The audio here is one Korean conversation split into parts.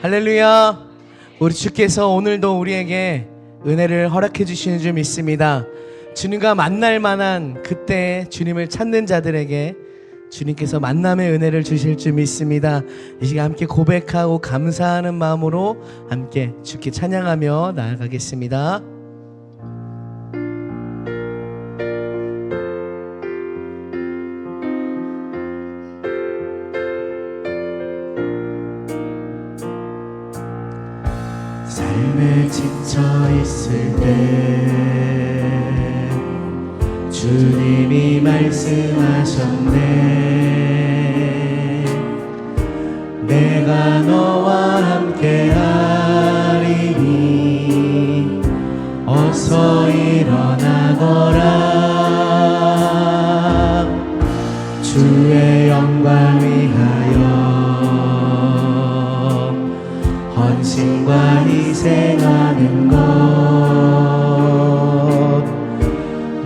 할렐루야. 우리 주께서 오늘도 우리에게 은혜를 허락해 주시는 줄 믿습니다. 주님과 만날 만한 그때 주님을 찾는 자들에게 주님께서 만남의 은혜를 주실 줄 믿습니다. 이 시간 함께 고백하고 감사하는 마음으로 함께 주께 찬양하며 나아가겠습니다. 주의 영광 위하여. 헌신과 희생하는 것.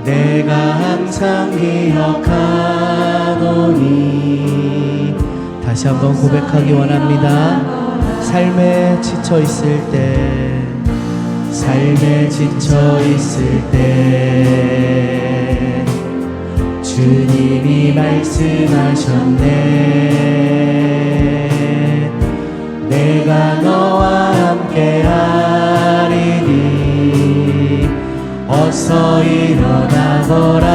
내가 항상 기억하노니. 다시 한번 고백하기 원합니다. 삶에 지쳐 있을 때 삶에 지쳐 있을 때 주님이 말씀하셨네. 내가 너와 함께 하리니 어서 일어나거라.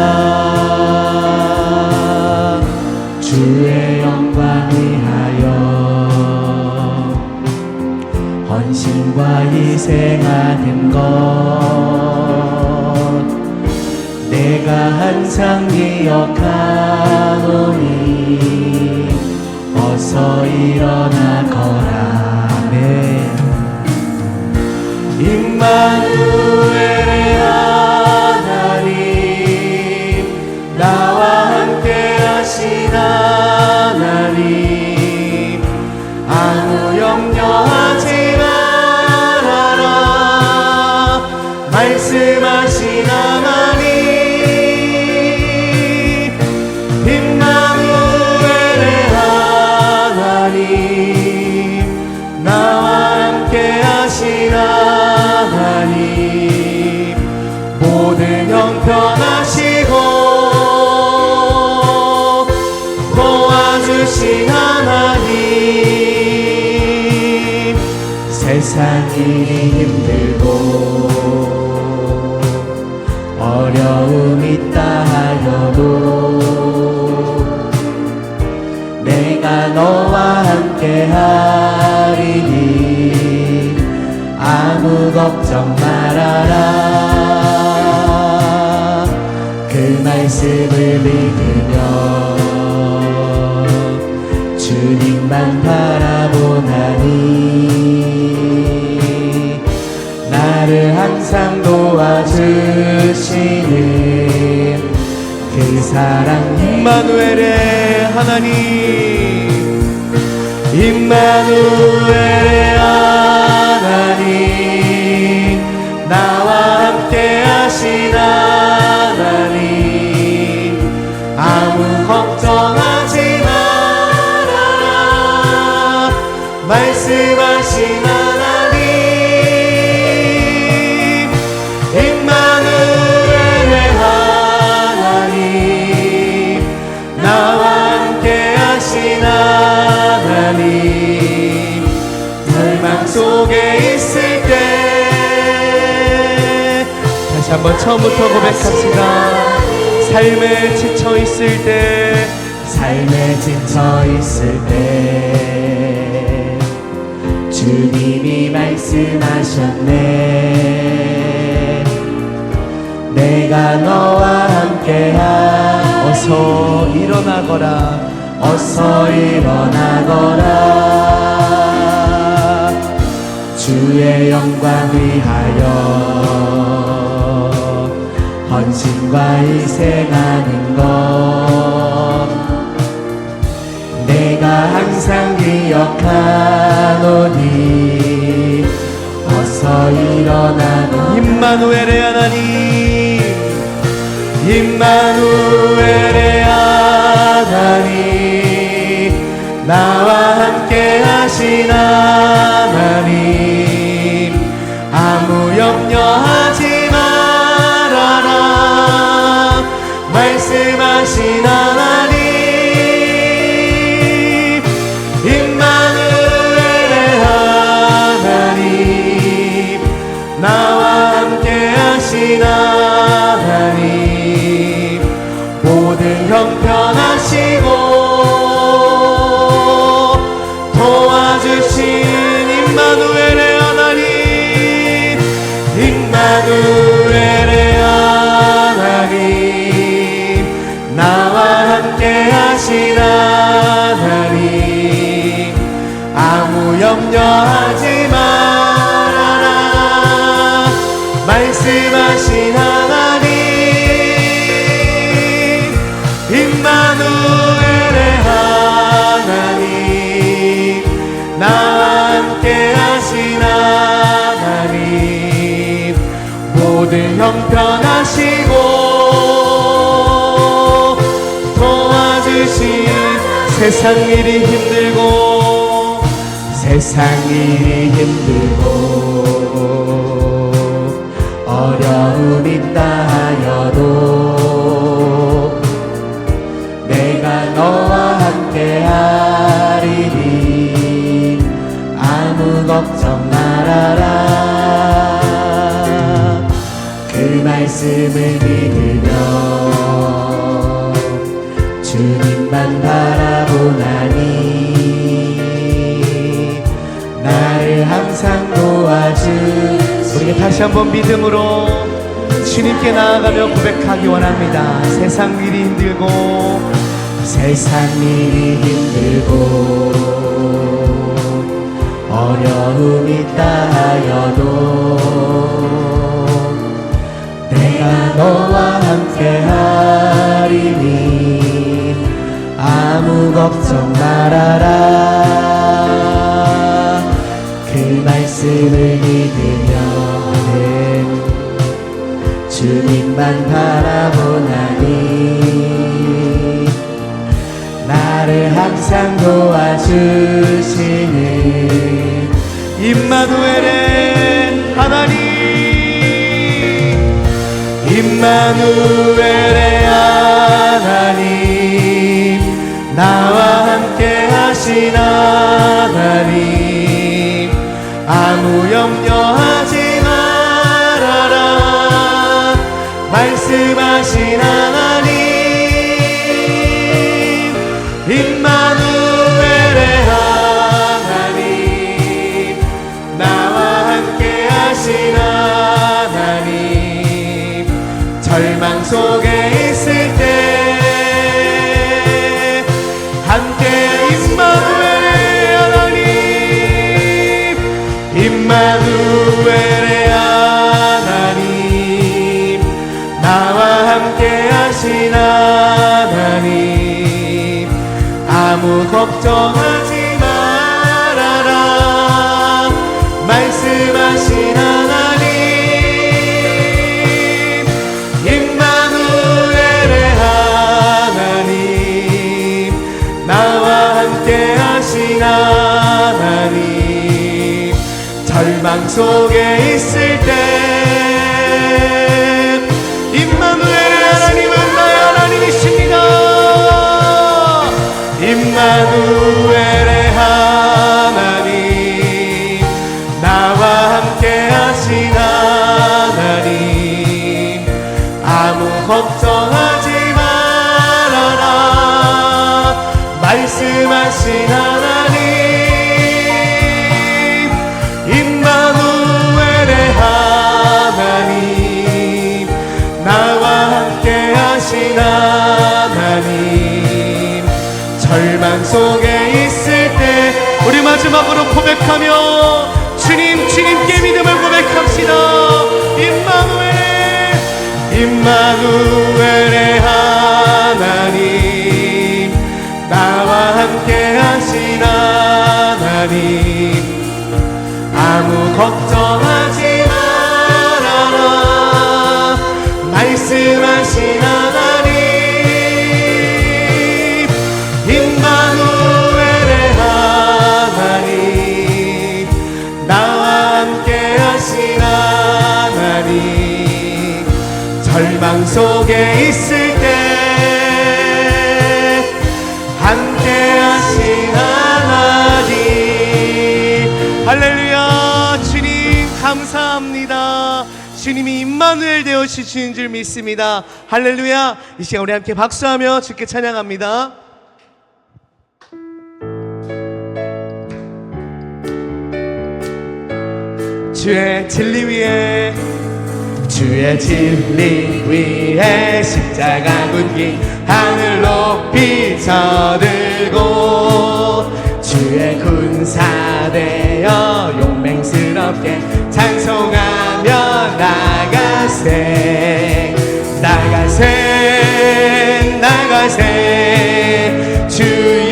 주의 영광 위하여 헌신과 희생하는 것 내가 항상 기억하노니 어서 일어나 거라 아멘 임마누엘 일이 힘들고 어려움 있다 하여도 내가 너와 함께 하리니 아무 걱정 말아라. 그 말씀을 믿으며 주님만 바라보나니 나를 항상 도와주시는 그 사랑 임마누엘의 하나님 임마누엘의 하나님 나와 함께 하신 하나님 아무 걱정하지 말아라. 말씀하신 하나님 다시 한번 처음부터 고백합시다. 삶에 지쳐 있을 때 삶에 지쳐 있을 때. 주님이 말씀하셨네. 내가 너와 함께하 어서 일어나거라 어서 일어나거라. 주의 영광 위하여 당신과 일생하는 것. 내가 항상 기억하노니 어서 일어나노 임마누엘의 하나님 임마누엘의 하나님 나와 함께 하신 하나님 아무 염려하지 말씀하신 하나님 임마누엘의 하나님 나와 함께 하신 하나님 모든 형편하시고 도와주신 임마누엘의 하나님 임마누엘 염려하지 말아라. 말씀하신 하나님 임마누엘의 하나님 나와 함께 하신 하나님 모든 형편하시고 도와주신 세상 일이 힘들고 세상 일이 힘들고 어려움 있다 하여도 내가 너와 함께 하리니 아무 걱정 말아라. 그 말씀을 믿으며 주님만 바라보나니 다시 한번 믿음으로 주님께 나아가며 고백하기 원합니다. 세상 일이 힘들고 세상 일이 힘들고 어려움 있다 하여도 내가 너와 함께 하리니 아무 걱정 말아라. 그 말씀을 믿으 주님만 바라보나니 나를 항상 도와주시는 임마누엘의 하나님 임마누엘의 하나님 나와 함께 하신 하나님 아무 염려 말씀하신 하신 하나님 아무 걱정하지 말아라. 말씀하신 하나님 임마누엘의 하나님 나와 함께 하신 하나님 절망 속에 있을 때 속에 있을 때 우리 마지막으로 고백하며 주님 주님께 믿음을 고백합시다. 임마누엘 임마누엘 속에 있을 때 함께 하신 하나님. 할렐루야. 주님 감사합니다. 주님이 임마누엘 되어주시는 줄 믿습니다. 할렐루야. 이 시간 우리 함께 박수하며 주께 찬양합니다. 주의 진리 위에 주의 진리 위에 십자가 군기 하늘 높이 쳐들고 주의 군사 되어 용맹스럽게 찬송하며 나가세 나가세 나가세. 주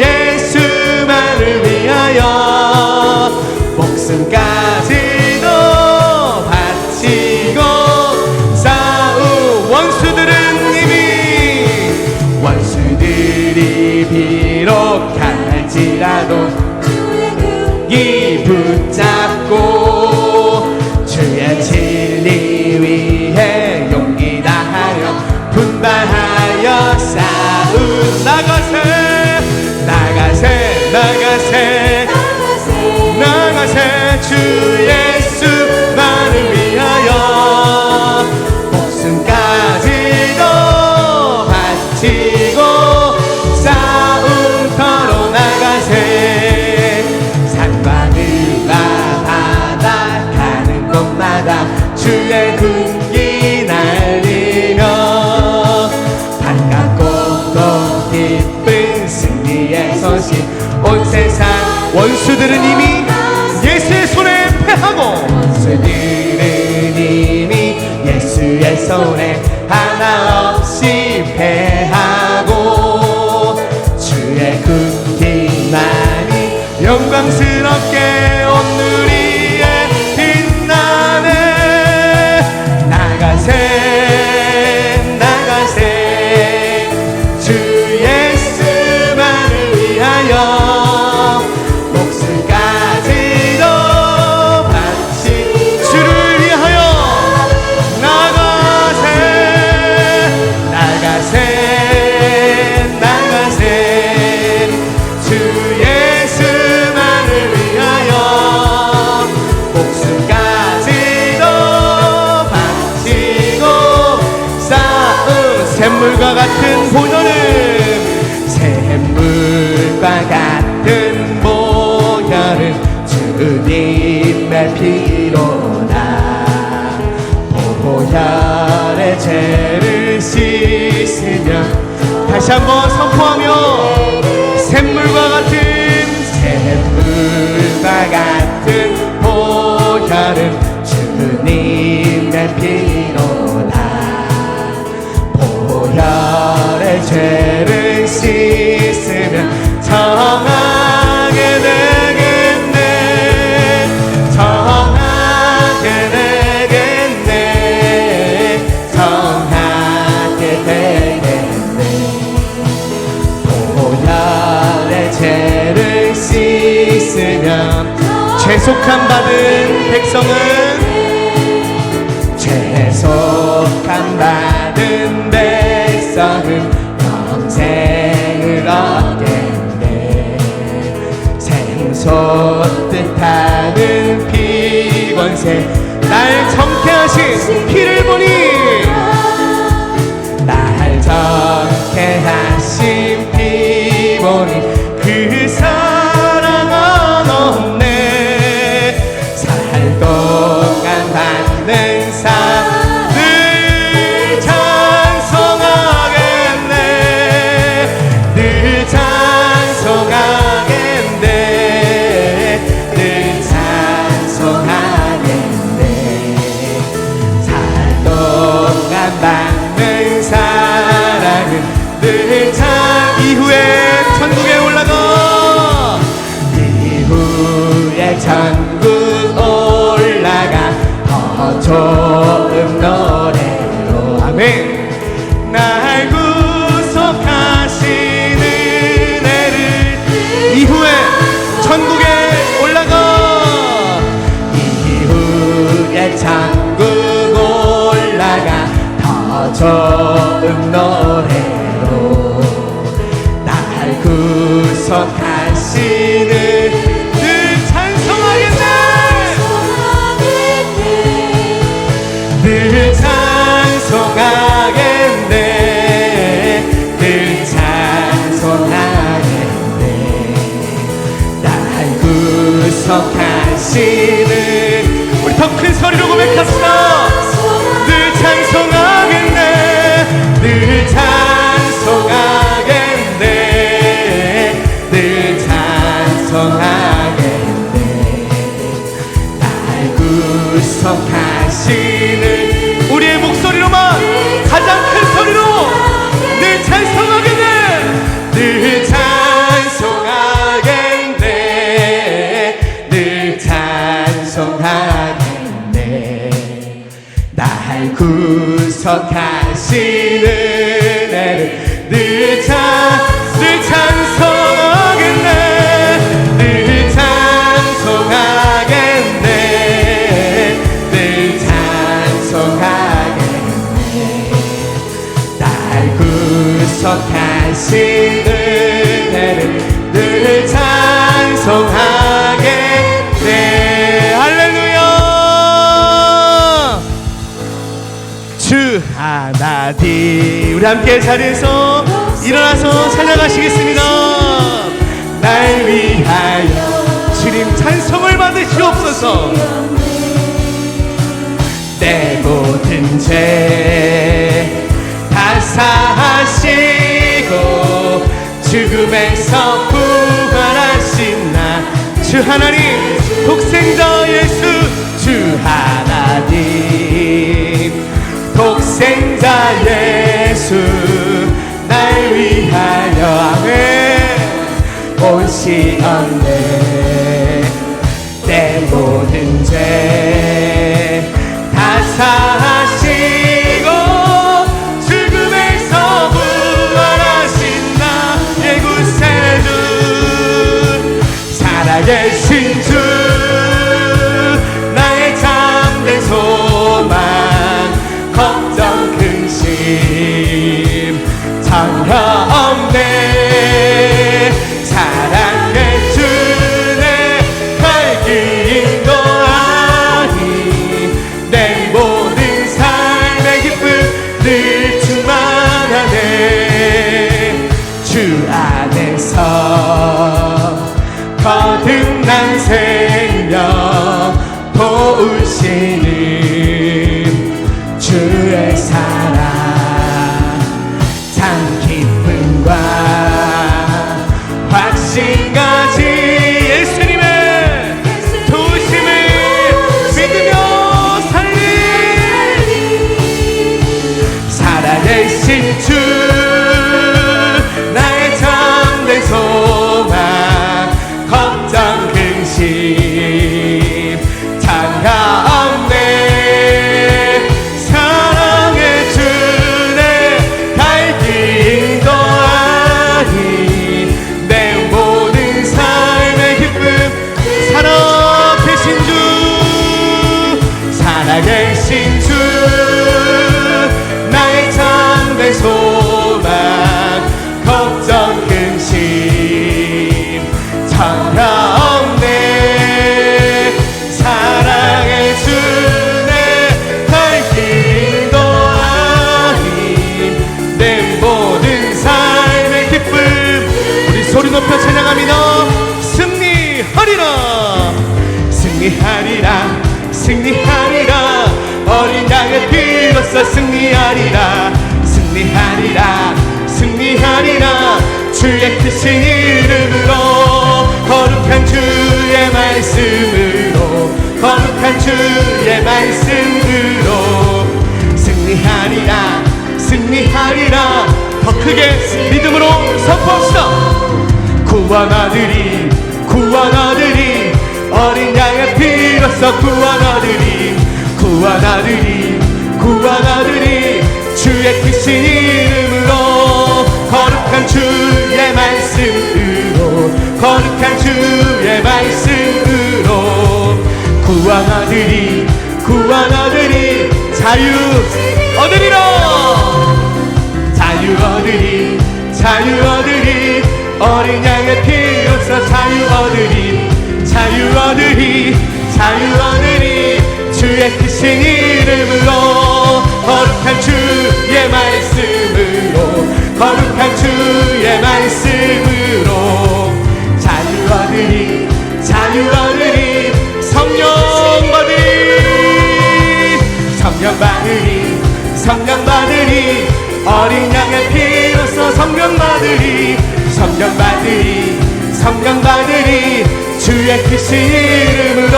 예수만을 위하여 목숨까지 강할지라도 이 붙잡고 주의 진리 위해 용기 다하여 분발하여 싸우 나가세 나가세 나가세 나가세 주 손에 하나 없이 패하고 주의 군기만이 영광스 같은 보혈은 샘물과 같은 보혈은 주님의 피로다 보혈의 죄를 씻으며 다시 한번 선포하며 샘물과 같은 샘물과 같은 보혈은 주님의 피로다 보혈의 죄를 씻으면 정하게 되겠네. 정하게 되겠네. 정하게 되겠네. 보혈의 죄를 씻으면 죄속함 받은 백성은 백성은 영생을 얻겠네. 생솟듯 하는 피권세. 날 정케 하신 피를 보니 to 날 구속하시는 우리의 목소리로만 가장 큰 소리로 늘날 구속하시는 애를 늘, 찬, 늘 찬 하나님 우리 함께 자리에서 일어나서 찬양하시겠습니다. 날 위하여 주님 찬송을 받으시옵소서. 내 모든 죄 다 사하시고 죽음에서 부활하신 나 주 하나님 독생자 예수 주 하나님 독생자 예수 날 위하여 아멘. 오시었네. 내 모든 죄 다 사하시고 죽음에서 부활하신 나의 구세주 살아계신 크신 이름으로 거룩한 주의 말씀으로 거룩한 주의 말씀으로. 승리하리라 승리하리라. 더 크게 믿음으로 선포합시다 구원하들이 구원하들이 어린 양의 피로써 구원하들이 구원하들이 구원하들이 주의 크신 이름으로 거룩한 주 의 말씀으로 거룩한 주의 말씀으로. 구원하들이 구원하들이 자유 얻으리라 자유 얻으리 자유 얻으리 어린 양의 피로써 자유 얻으리 자유 얻으리 자유 얻으리 주의 크신 이름으로 거룩한 주의 말씀으로 거룩한 주의 말씀으로 자유 얻으리 자유 얻으리 성령 받으리 성령 받으리 성령 받으리. 어린 양의 피로써 성령 받으리. 성령 받으리 성령 받으리. 주의 뜻이 이름으로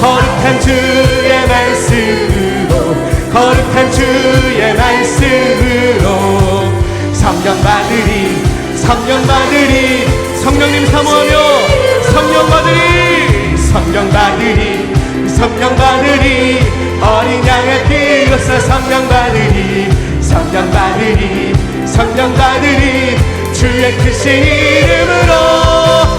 거룩한 주의 말씀으로 거룩한 주의 말씀으로 성령 받으리 성령 받으리 성령님 사모하며 성령 받으리 성령 받으리 성령 받으리 어린 양의 피로써 성령 받으리 성령 받으리 성령 받으리 주의 크신 이름으로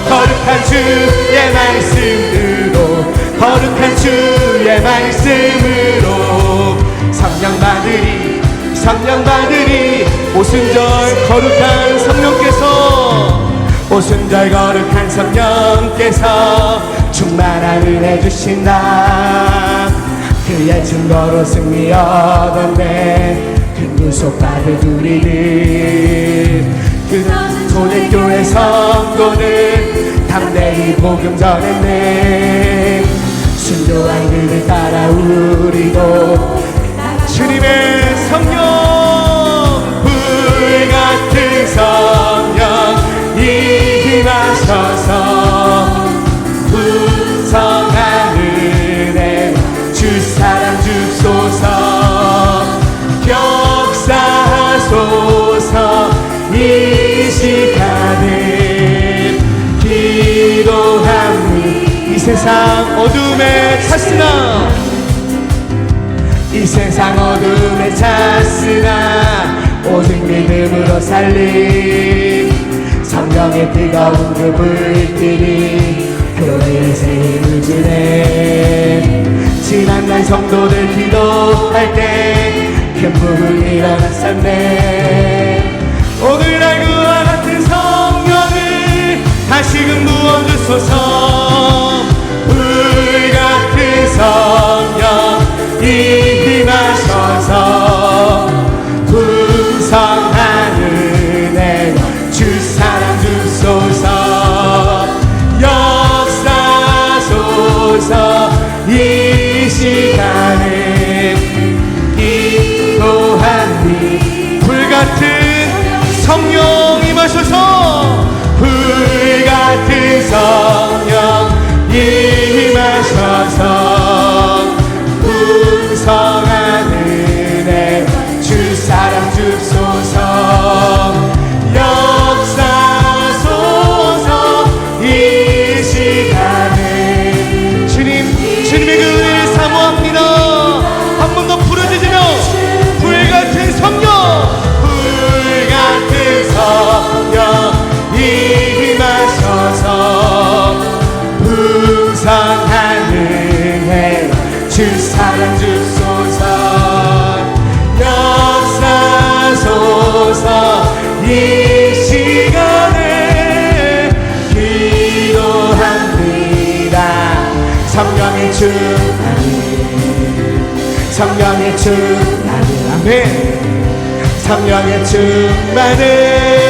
거룩한 주의 말씀으로 거룩한 주의 말씀으로 성령 받으리 성령 받으리 오순절 거룩한 성령께서 오순절 거룩한 성령께서 충만한 은혜 주신다. 그의 증거로 승리 얻었네. 큰 유속 받을 우리들 그 초대교회 성도는 담대히 복음 전했네. 순조한 그를 따라 우리도 주님의 성령 불같은 성령 임하셔서 풍성한 은혜 주 사랑 주소서 역사하소서 이 시간에 기도합니다 이 세상 어둠에 찼으나? 이 세상 어둠에 찼으나 오직 믿음으로 살림. 성령의 뜨거운 그 불길이 교회에서 힘을 주네 지난날 성도들 기도할 때큰 부흥 일어났었네. 오늘날 그와 같은 성령을 다시금 부어 주소서. 불같은 성령 임하셔서 이 성령의 충만을 아멘 성령의 충만을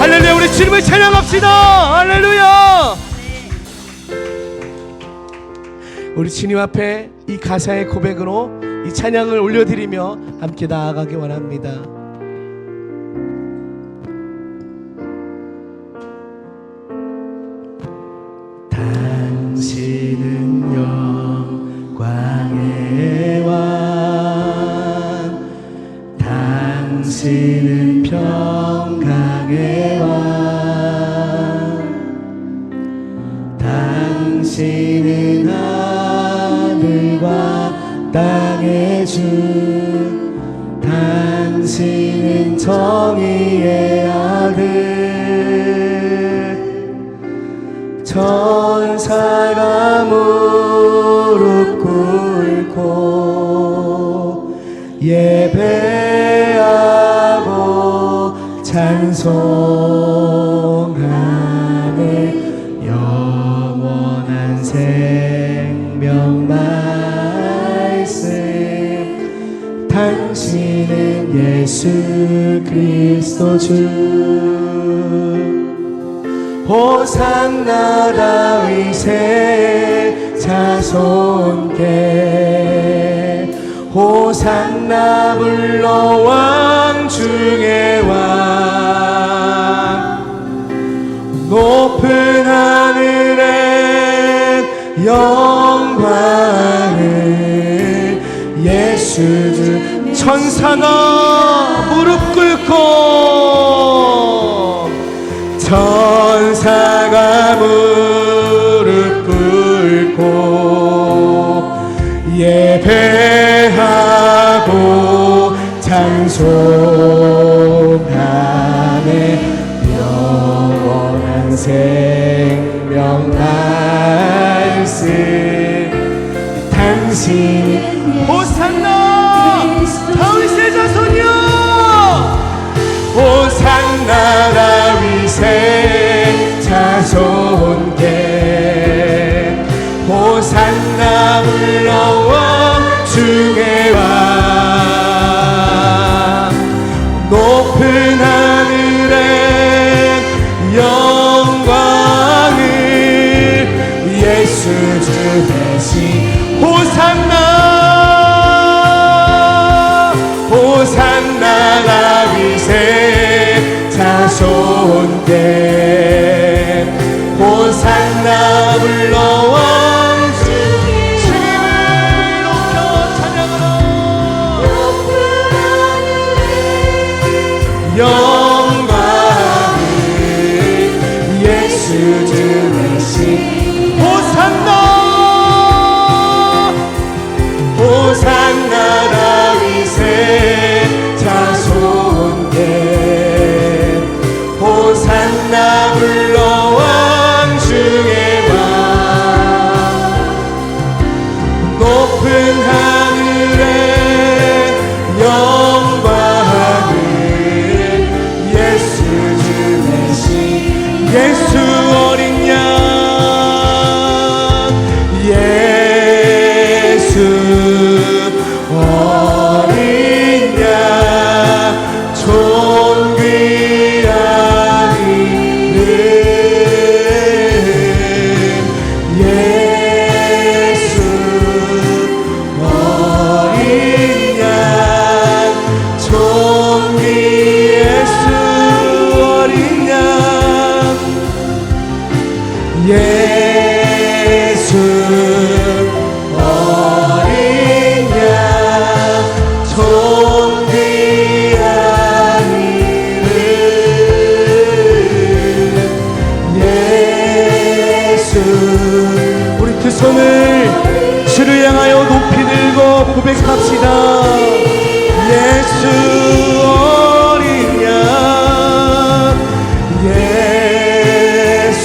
할렐루야 우리 주님을 찬양합시다. 할렐루야. 우리 주님 앞에 이 가사의 고백으로 이 찬양을 올려드리며 함께 나아가기 원합니다 천사가 무릎 꿇고 예배하고 찬송하네 영원한 생명 말씀 당신은 예수 그리스도 주 호산나 다윗의 자손께 호산나 불러 왕 중의 왕 높은 하늘에 영광을 예수 주 천사가 무릎 꿇고 천 당 예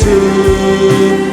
예수